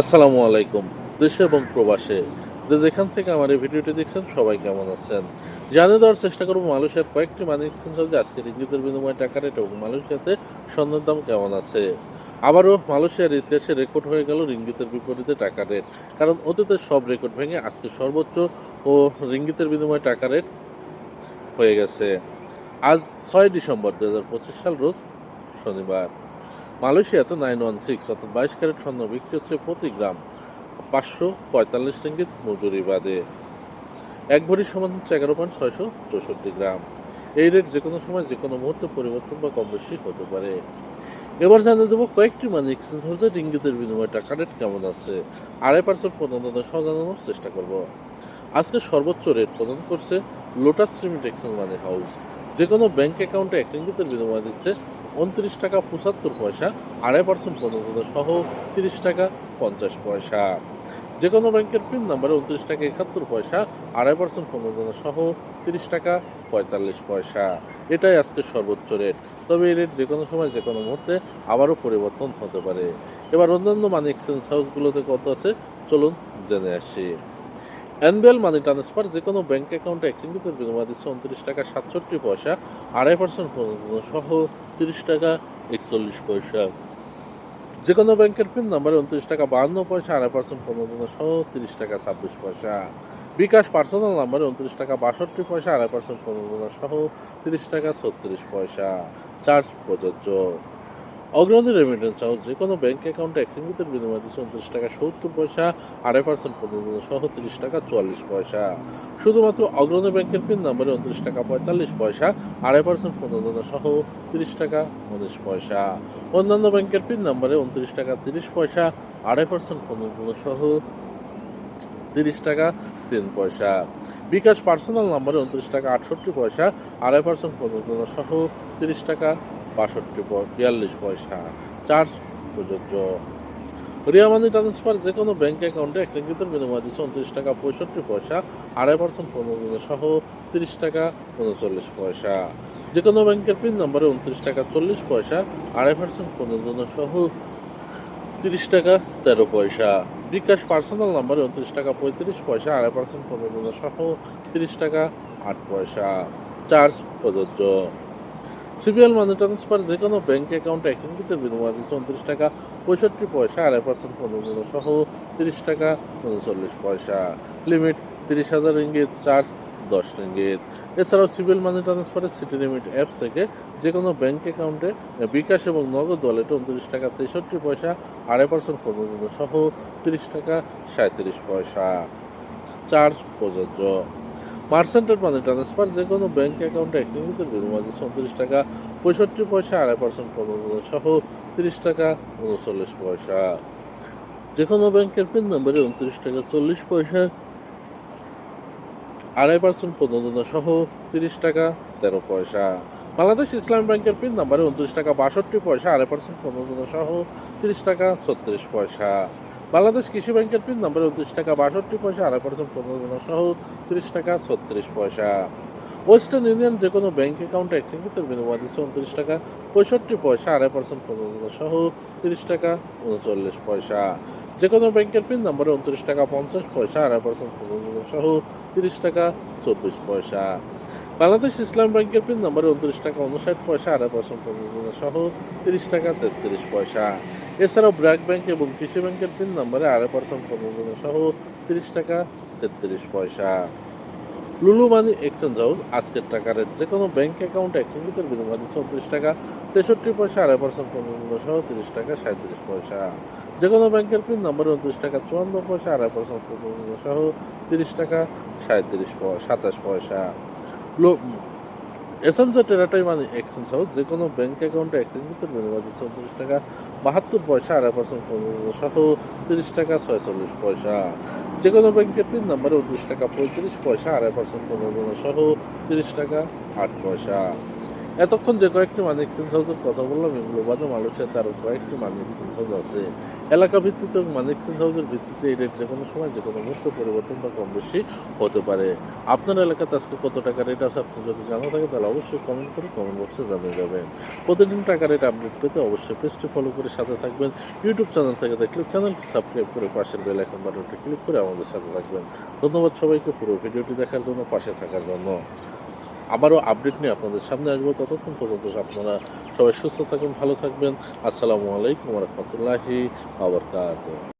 আসসালামু আলাইকুম, দেশে এবং প্রবাসে। যে যেখান থেকে আমার এই ভিডিওটি দেখছেন, সবাই কেমন আছেন? জানিয়ে দেওয়ার চেষ্টা করব মালয়েশিয়ার কয়েকটি মানি এক্সচেঞ্জ হাউসে আজকের ইঙ্গিতের বিনিময়ে টাকা রেট এবং মালয়েশিয়াতে স্বর্ণের দাম কেমন আছে। আবারও মালয়েশিয়ার ইতিহাসে রেকর্ড হয়ে গেল রিঙ্গিতের বিপরীতে টাকা রেট। কারণ অতীতের সব রেকর্ড ভেঙে আজকে সর্বোচ্চ ও রিঙ্গিতের বিনিময়ে টাকা রেট হয়ে গেছে। আজ ছয় ডিসেম্বর দু হাজার পঁচিশ সাল, রোজ শনিবার। মালয়েশিয়াতে নাইন ওয়ান সিক্স অর্থাৎ বাইশ ক্যারেট স্বর্ণ বিক্রি হচ্ছে প্রতি গ্রাম পাঁচশো পঁয়তাল্লিশ রিঙ্গিত মজুরি বাদে। এক ভরি সমান হচ্ছে এগারো পয়েন্ট ছয়শো চৌষট্টি গ্রাম। এই রেট যে কোনো সময় যে কোনো মুহূর্তে পরিবর্তন বা কম বেশি হতে পারে। এবার জানিয়ে দেবো কয়েকটি মানি এক্সচেঞ্জ হাউসে রিঙ্গিতের বিনিময়ে। টাকা রেট কেমন আছে? আড়াই পার্সেন্ট পর্যন্ত সহ জানানোর চেষ্টা করব। আজকে সর্বোচ্চ রেট প্রদান করছে Lotus Limit Exchange Money House যে কোনো ব্যাংক অ্যাকাউন্টে এক রিঙ্গিতের বিনিময় দিচ্ছে উনত্রিশ টাকা পঁচাত্তর পয়সা, আড়াই পার্সেন্ট পর্যন্ত সহ তিরিশ টাকা পঞ্চাশ পয়সা। যে কোনো ব্যাংকের পিন নাম্বারে উনত্রিশ টাকা একাত্তর পয়সা, আড়াই পার্সেন্ট পণ্য সহ তিরিশ টাকা পঁয়তাল্লিশ পয়সা। এটাই আজকে সর্বোচ্চ রেট তবে এই রেট যে কোনো সময় যে কোনো মুহূর্তে আবারও পরিবর্তন হতে পারে। এবার অন্যান্য মানি এক্সচেঞ্জ হাউসগুলোতে কত আছে? চলুন জেনে আসি। এনবিএল মানি ট্রান্সফার যে কোনো ব্যাংক অ্যাকাউন্টে এক বিনিময় দিচ্ছে উনত্রিশ টাকা সাতষট্টি পয়সা, আড়াই পার্সেন্ট পর্যন্ত সহ তিরিশ টাকা, একচল্লিশ পয়সা। যে কোনো ব্যাংকের পিন নাম্বারে উনত্রিশ টাকা, বাহান্ন পয়সা, আড়াই পার্সেন্ট প্রণোদনা সহ তিরিশ টাকা, ছাব্বিশ পয়সা। বিকাশ পার্সোনাল নাম্বারে উনত্রিশ টাকা, বাষট্টি পয়সা, আড়াই পার্সেন্ট প্রণোদনা সহ তিরিশ টাকা, ছত্রিশ পয়সা। চার্জ প্রযোজ্য। অগ্রণী রেমিটেন্স হাউস যে কোনো ব্যাংক অ্যাকাউন্টে এক রিঙ্গিতের বিনিময় দিচ্ছে উনত্রিশ টাকা সত্তর পয়সা, আড়াই পার্সেন্ট প্রণোদনা সহ তিরিশ টাকা চুয়াল্লিশ পয়সা। শুধুমাত্র অগ্রণী ব্যাংকের পিন নাম্বারে উনত্রিশ টাকা পঁয়তাল্লিশ পয়সা, আড়াই পার্সেন্ট প্রণোদনা সহ তিরিশ টাকা উনিশ পয়সা। অন্যান্য ব্যাংকের পিন নাম্বারে উনত্রিশ টাকা তিরিশ পয়সা, আড়াই পার্সেন্ট প্রণোদনা সহ তিরিশ টাকা তিন পয়সা। বিকাশ পার্সোনাল নাম্বারে উনত্রিশ টাকা আটষট্টি পয়সা, আড়াই পার্সেন্ট প্রণোদনা সহ তিরিশ টাকা বাষট্টি বিয়াল্লিশ পয়সা, চার্জ প্রযোজ্য। রিয়া মানি ট্রান্সফার যে কোনো ব্যাঙ্ক অ্যাকাউন্টে এক রিঙ্গিতের বিনিময় দিচ্ছে উনত্রিশ টাকা পঁয়ষট্টি পয়সা আড়াই পার্সেন্ট প্রণোদনা সহ তিরিশ টাকা উনচল্লিশ পয়সা। যে কোনো ব্যাংকের পিন নম্বরে উনত্রিশ টাকা চল্লিশ পয়সা আড়াই পার্সেন্ট প্রণোদনা সহ তিরিশ টাকা তেরো পয়সা। বিকাশ পার্সোনাল নাম্বারে উনত্রিশ টাকা পঁয়ত্রিশ পয়সা আড়াই পার্সেন্ট প্রণোদনা সহ তিরিশ টাকা আট পয়সা। চার্জ প্রযোজ্য। সিবিএল মানি ট্রান্সফার যে কোনো ব্যাঙ্ক অ্যাকাউন্টে এক রিঙ্গিতের বিনিময় দিচ্ছে উনত্রিশ টাকা, পঁয়ষট্টি পয়সা, আড়াই পার্সেন্ট প্রণোদনা সহ তিরিশ টাকা, উনচল্লিশ পয়সা। লিমিট তিরিশ হাজার রিঙ্গিত, চার্জ দশ রিঙ্গিত। এছাড়াও সিভিল মানি ট্রান্সফারের সিটি লিমিট অ্যাপস থেকে যে কোনো ব্যাঙ্ক অ্যাকাউন্টে বিকাশ এবং নগদ ওয়ালেটে উনত্রিশ টাকা, তেষট্টি পয়সা, আড়াই পার্সেন্ট প্রণোদনা সহ তিরিশ টাকা সাঁত্রিশ পয়সা। চার্জ প্রযোজ্য। মার্সেন্টের মানি ট্রান্সফার যে কোনো ব্যাংক অ্যাকাউন্টে এক মিনিটের বিনিময় দিচ্ছে উনত্রিশ টাকা, পঁয়ষট্টি পয়সা, আড়াই পার্সেন্ট প্রণোদনা সহ তিরিশ টাকা উনচল্লিশ পয়সা। যে কোনো ব্যাংকের পিন নম্বরে উনত্রিশ টাকা, চল্লিশ পয়সা, আড়াই পার্সেন্ট প্রণোদনা সহ তিরিশ টাকা, তেরো পয়সা। বাংলাদেশ ইসলাম ব্যাংকের পিন নাম্বারে উনত্রিশ টাকা, বাষট্টি পয়সা, আড়াই পার্সেন্ট প্রণোদনা সহ তিরিশ টাকা, ছত্রিশ পয়সা। বাংলাদেশ কৃষি ব্যাংকের পিন নাম্বারে উনত্রিশ টাকা, বাষট্টি পয়সা আড়াই পার্সেন্ট প্রণোদনা সহ তিরিশ টাকা, ছত্রিশ পয়সা। ওয়েস্টার্ন ইউনিয়ন যে কোনো ব্যাংক অ্যাকাউন্টে এক রিঙ্গিতের বিনিময় দিচ্ছে উনত্রিশ টাকা, পঁয়ষট্টি পয়সা আড়াই পার্সেন্ট প্রণোদনা সহ তিরিশ টাকা, উনচল্লিশ পয়সা। যে কোনো ব্যাংকের পিন নাম্বারে উনত্রিশ টাকা, পঞ্চাশ পয়সা আড়াই পার্সেন্ট প্রণোদনা সহ তিরিশ টাকা, চব্বিশ পয়সা। বাংলাদেশ ইসলাম ব্যাংকের পিন নাম্বারে উনত্রিশ টাকা উনষাট পয়সা আড়াই পার্সেন্ট প্রণোদনা সহ তিরিশ টাকা তেত্রিশ পয়সা। এছাড়াও ব্র্যাক ব্যাংক এবং কৃষি ব্যাংকের পিন নাম্বারে আড়াই পার্সেন্ট প্রণোদনা সহ তিরিশ টাকা তেত্রিশ পয়সা। লুলু মানি এক্সচেঞ্জ হাউস, আজকের টাকা রেট যে কোনো ব্যাংক অ্যাকাউন্টে এক বিনিময় দিচ্ছে উনত্রিশ টাকা তেষট্টি পয়সা আড়াই পার্সেন্ট প্রণোদনা সহ তিরিশ টাকা সাঁত্রিশ পয়সা। যে কোনো ব্যাংকের পিন নাম্বারে উনত্রিশ টাকা চুয়ান্ন পয়সা আড়াই পার্সেন্ট প্রণোদনা সহ তিরিশ টাকা সাঁত্রিশ সাতাশ পয়সা। লো, এসএমজে টেরাটাই মানে এক্সচেঞ্জ হাউস যে কোনো ব্যাংক অ্যাকাউন্টে এক রিঙ্গিতের বিনিময় দিচ্ছে টাকা, বাহাত্তর পয়সা, আড়াই পার্সেন্ট পনেরো সহ তিরিশ টাকা, ছয়চল্লিশ পয়সা। যে কোনো ব্যাংকের পিন নাম্বারে উনত্রিশ টাকা, পঁয়ত্রিশ পয়সা, আড়াই পার্সেন্ট পনেরো সহ তিরিশ টাকা, আট পয়সা। এতক্ষণ যে কয়েকটি মানি এক্সচেঞ্জ হাউসের কথা বললাম, এগুলো বাদে মালয়েশিয়াতে আরও কয়েকটি মানি এক্সচেঞ্জ হাউস আছে। এলাকা ভিত্তিতে এবং মানি এক্সচেঞ্জ হাউসের ভিত্তিতে এই রেট যে কোনো সময় যে কোনো মুহূর্তে পরিবর্তন বা কম বেশি হতে পারে। আপনার এলাকাতে আজকে কত টাকা রেট আছে, আপনি যদি জানা থাকে তাহলে অবশ্যই কমেন্ট করে কমেন্ট বক্সে জানিয়ে যাবেন। প্রতিদিন টাকা রেট আপডেট পেতে অবশ্যই পেজটি ফলো করে সাথে থাকবেন। ইউটিউব চ্যানেল থেকে দেখলে চ্যানেলটি সাবস্ক্রাইব করে পাশের বেল আইকন বাটনটি ক্লিক করে আমাদের সাথে থাকবেন। ধন্যবাদ সবাইকে পুরো ভিডিওটি দেখার জন্য, পাশে থাকার জন্য। আবারও আপডেট নিয়ে আপনাদের সামনে আসব। ততক্ষণ পর্যন্ত আপনারা সবাই সুস্থ থাকবেন ভালো থাকবেন। আসসালামু আলাইকুম রহমতুল্লাহি আবরকাত